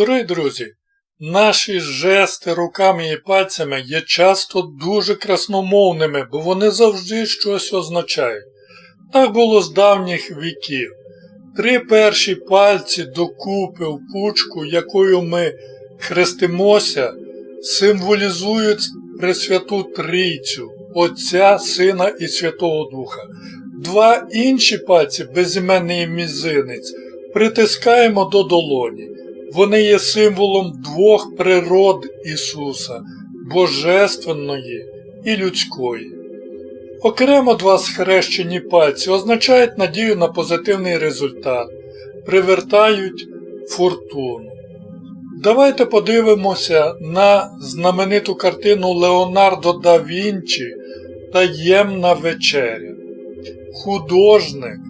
Дорогі друзі, наші жести руками і пальцями є часто дуже красномовними, бо вони завжди щось означають. Так було з давніх віків. Три перші пальці докупи в пучку, якою ми хрестимося, символізують Пресвяту Трійцю, Отця, Сина і Святого Духа. Два інші пальці, безіменний мізинець, притискаємо до долоні. Вони є символом двох природ Ісуса Божественної і людської. Окремо два схрещені пальці означають надію на позитивний результат, привертають фортуну. Давайте подивимося на знамениту картину Леонардо да Вінчі Таємна вечеря. Художник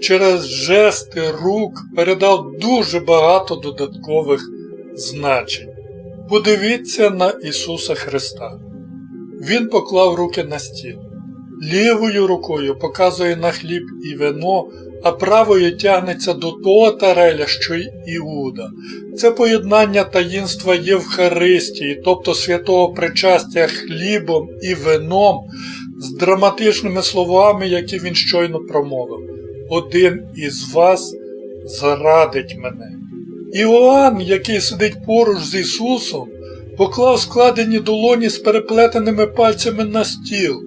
через жести рук передав дуже багато додаткових значень. Подивіться на Ісуса Христа. Він поклав руки на стіл. Лівою рукою показує на хліб і вино, а правою тягнеться до того тареля, що й Іуда. Це поєднання таїнства Євхаристії, тобто святого причастя хлібом і вином, з драматичними словами, які він щойно промовив. Один із вас зрадить мене. Іоанн, який сидить поруч з Ісусом, поклав складені долоні з переплетеними пальцями на стіл.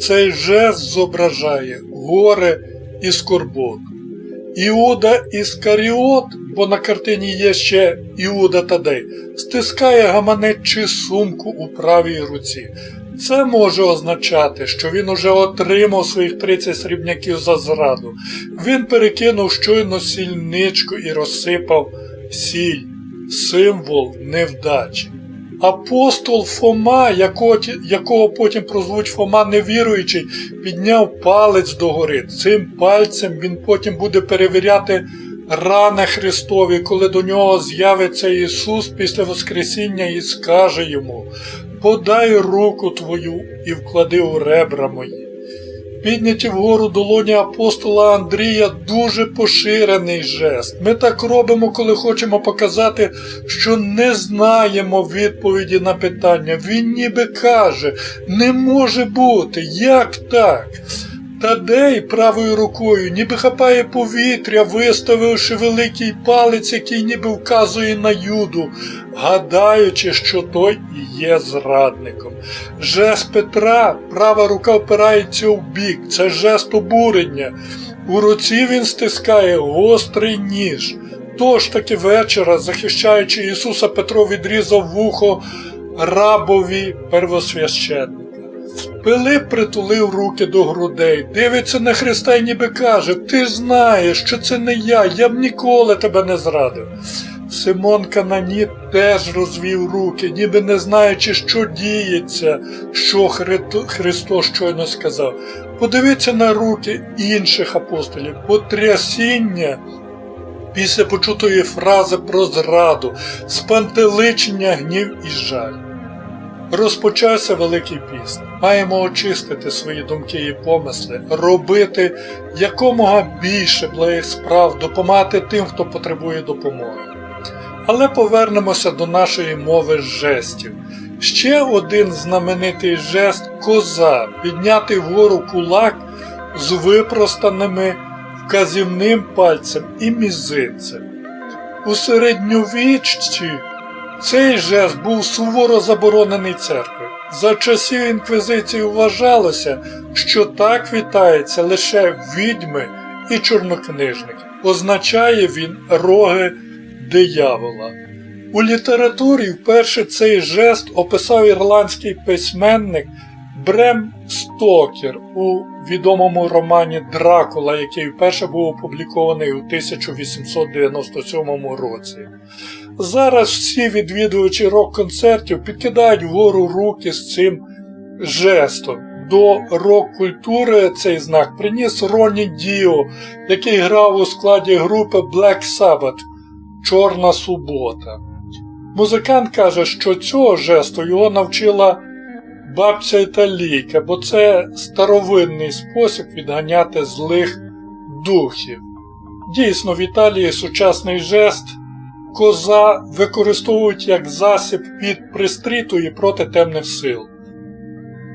Цей жест зображає горе і скорботу. Іуда Іскаріот, бо на картині є ще Іуда Тадей, стискає гаманець чи сумку у правій руці. Це може означати, що він уже отримав своїх 30 срібняків за зраду. Він перекинув щойно сільничку і розсипав сіль, символ невдачі. Апостол Фома, якого, якого потім прозвуть Фома невіруючий, підняв палець догори. Цим пальцем він потім буде перевіряти рани Христові, коли до нього з'явиться Ісус після Воскресіння і скаже йому Подай руку твою і вклади у ребра мої. Підняті вгору долоні апостола Андрія дуже поширений жест. Ми так робимо, коли хочемо показати, що не знаємо відповіді на питання. Він ніби каже, не може бути, як так? Тадей правою рукою ніби хапає повітря, виставивши великий палець, який ніби вказує на юду, гадаючи, що той і є зрадником. Жест Петра, права рука впирається в бік, це жест обурення. У руці він стискає гострий ніж. Тож таки вечора, захищаючи Ісуса, Петро відрізав вухо рабові первосвященника. Пилип притулив руки до грудей, дивиться на Христа і ніби каже Ти знаєш, що це не я, я б ніколи тебе не зрадив. Симон Кананіт теж розвів руки, ніби не знаючи, що діється, що Христос щойно сказав. Подивіться на руки інших апостолів, потрясіння. Після почутої фрази про зраду, спантеличення, гнів і жаль. Розпочався Великий піст. Маємо очистити свої думки і помисли, робити якомога більше благих справ, допомагати тим, хто потребує допомоги. Але повернемося до нашої мови жестів. Ще один знаменитий жест коза підняти вгору кулак з випростаними вказівним пальцем і мізинцем. У середньовіччі цей жест був суворо заборонений церквою. За часів інквізиції вважалося, що так вітається лише відьми і чорнокнижники. Означає він роги диявола. У літературі вперше цей жест описав ірландський письменник Брем Стокер у відомому романі Дракула, який вперше був опублікований у 1897 році. Зараз всі відвідувачі рок-концертів підкидають вгору руки з цим жестом. До рок-культури цей знак приніс Ронні Діо, який грав у складі групи Black Sabbath Чорна субота. Музикант каже, що цього жесту його навчила бабця італійка, бо це старовинний спосіб відганяти злих духів. Дійсно, в Італії сучасний жест коза використовують як засіб від і проти темних сил.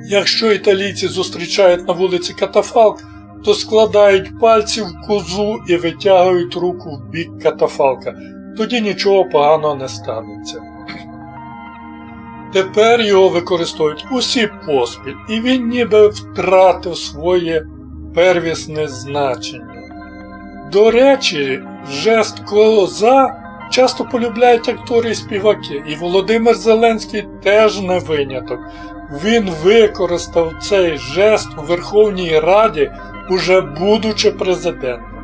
Якщо італійці зустрічають на вулиці катафалк, то складають пальці в козу і витягують руку в бік катафалка. Тоді нічого поганого не станеться. Тепер його використовують усі поспіль, і він ніби втратив своє первісне значення. До речі, жест коза часто полюбляють актори і співаки, і Володимир Зеленський теж не виняток. Він використав цей жест у Верховній Раді, уже будучи президентом.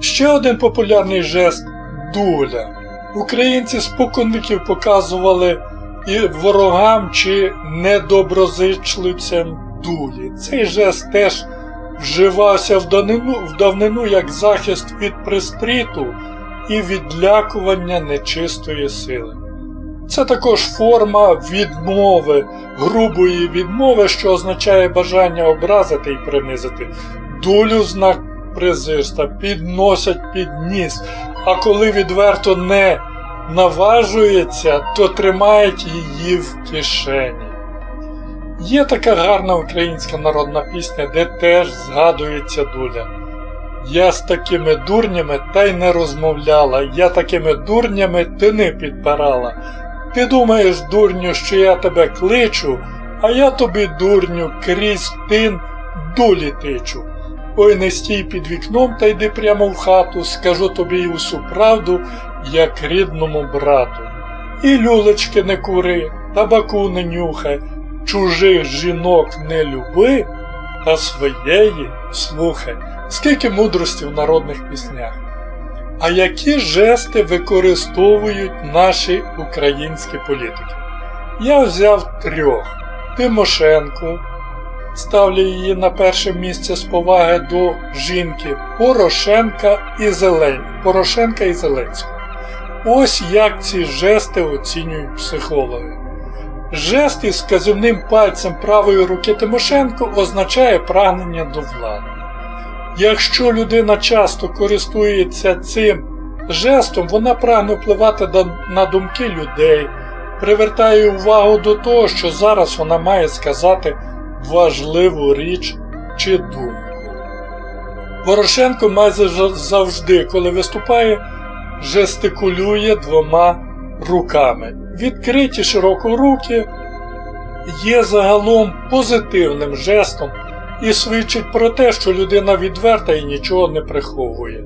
Ще один популярний жест дуля. Українці споконвіків показували і ворогам чи недоброзичливцям дулі. Цей жест теж вживався в давнину, в давнину як захист від пристріту і відлякування нечистої сили. Це також форма відмови, грубої відмови, що означає бажання образити і принизити. Дулю знак презирства підносять під ніс, а коли відверто не наважується, то тримають її в кишені. Є така гарна українська народна пісня, де теж згадується дуля. Я з такими дурнями та й не розмовляла, я такими дурнями ти не підпирала. Ти думаєш, дурню, що я тебе кличу, а я тобі, дурню, крізь тин дулі тичу. Ой, не стій під вікном та йди прямо в хату, скажу тобі усю правду, як рідному брату. І люлечки не кури, табаку не нюхай, чужих жінок не люби, та своєї слухай, скільки мудрості в народних піснях. А які жести використовують наші українські політики? Я взяв трьох: Тимошенко, ставлю її на перше місце з поваги до жінки Порошенка і Зелень... Порошенка і Зеленського. Ось як ці жести оцінюють психологи. Жест із вказівним пальцем правої руки Тимошенко означає прагнення до влади. Якщо людина часто користується цим жестом, вона прагне впливати на думки людей, привертає увагу до того, що зараз вона має сказати важливу річ чи думку. Порошенко майже завжди, коли виступає, жестикулює двома руками. Відкриті широко руки є загалом позитивним жестом і свідчить про те, що людина відверта і нічого не приховує.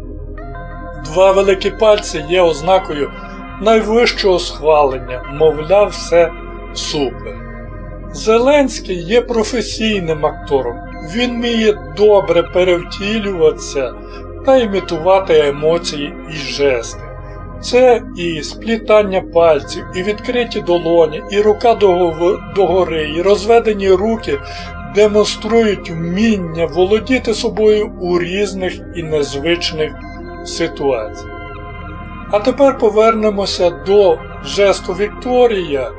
Два великі пальці є ознакою найвищого схвалення, мовляв, все супер. Зеленський є професійним актором, він вміє добре перевтілюватися та імітувати емоції і жести. Це і сплітання пальців, і відкриті долоні, і рука догори, і розведені руки демонструють вміння володіти собою у різних і незвичних ситуаціях. А тепер повернемося до жесту Вікторія,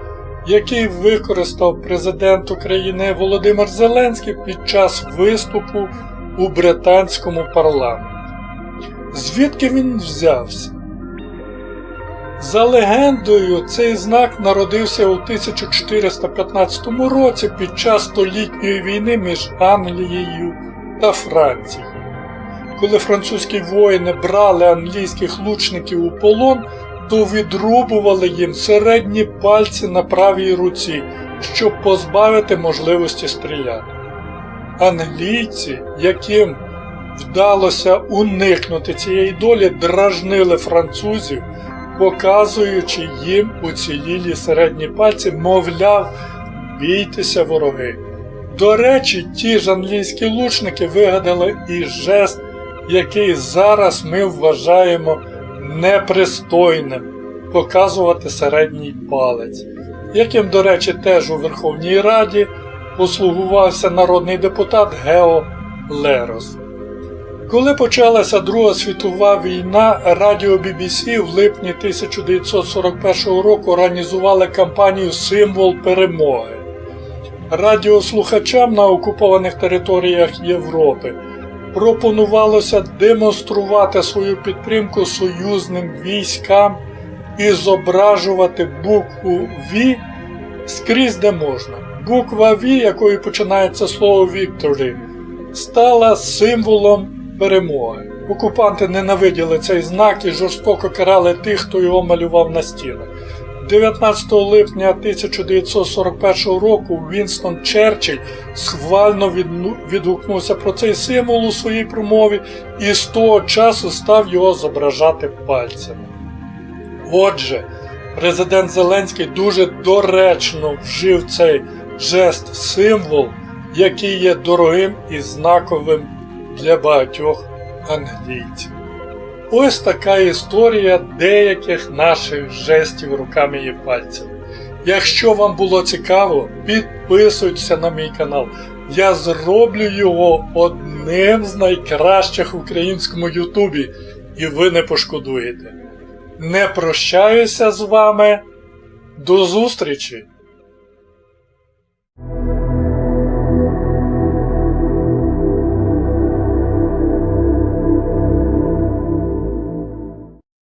який використав президент України Володимир Зеленський під час виступу у британському парламенті. Звідки він взявся? За легендою, цей знак народився у 1415 році під час столітньої війни між Англією та Францією. Коли французькі воїни брали англійських лучників у полон, то відрубували їм середні пальці на правій руці, щоб позбавити можливості стріляти. Англійці, яким вдалося уникнути цієї долі, дражнили французів показуючи їм уцілілі середні пальці, мовляв, бійтеся вороги. До речі, ті ж англійські лучники вигадали і жест, який зараз ми вважаємо непристойним показувати середній палець, яким, до речі, теж у Верховній Раді послугувався народний депутат Гео Лерос. Коли почалася Друга світова війна, радіо BBC в липні 1941 року організували кампанію Символ перемоги. Радіослухачам на окупованих територіях Європи пропонувалося демонструвати свою підтримку союзним військам і зображувати букву V скрізь де можна. Буква V, якою починається слово Victory, стала символом перемоги. Окупанти ненавиділи цей знак і жорстоко карали тих, хто його малював на стінах. 19 липня 1941 року Вінстон Черчилль схвально відгукнувся про цей символ у своїй промові і з того часу став його зображати пальцями. Отже, президент Зеленський дуже доречно вжив цей жест символ, який є дорогим і знаковим для багатьох англійців. Ось така історія деяких наших жестів руками і пальцями. Якщо вам було цікаво, підписуйтеся на мій канал. Я зроблю його одним з найкращих в українському Ютубі, і ви не пошкодуєте. Не прощаюся з вами. До зустрічі!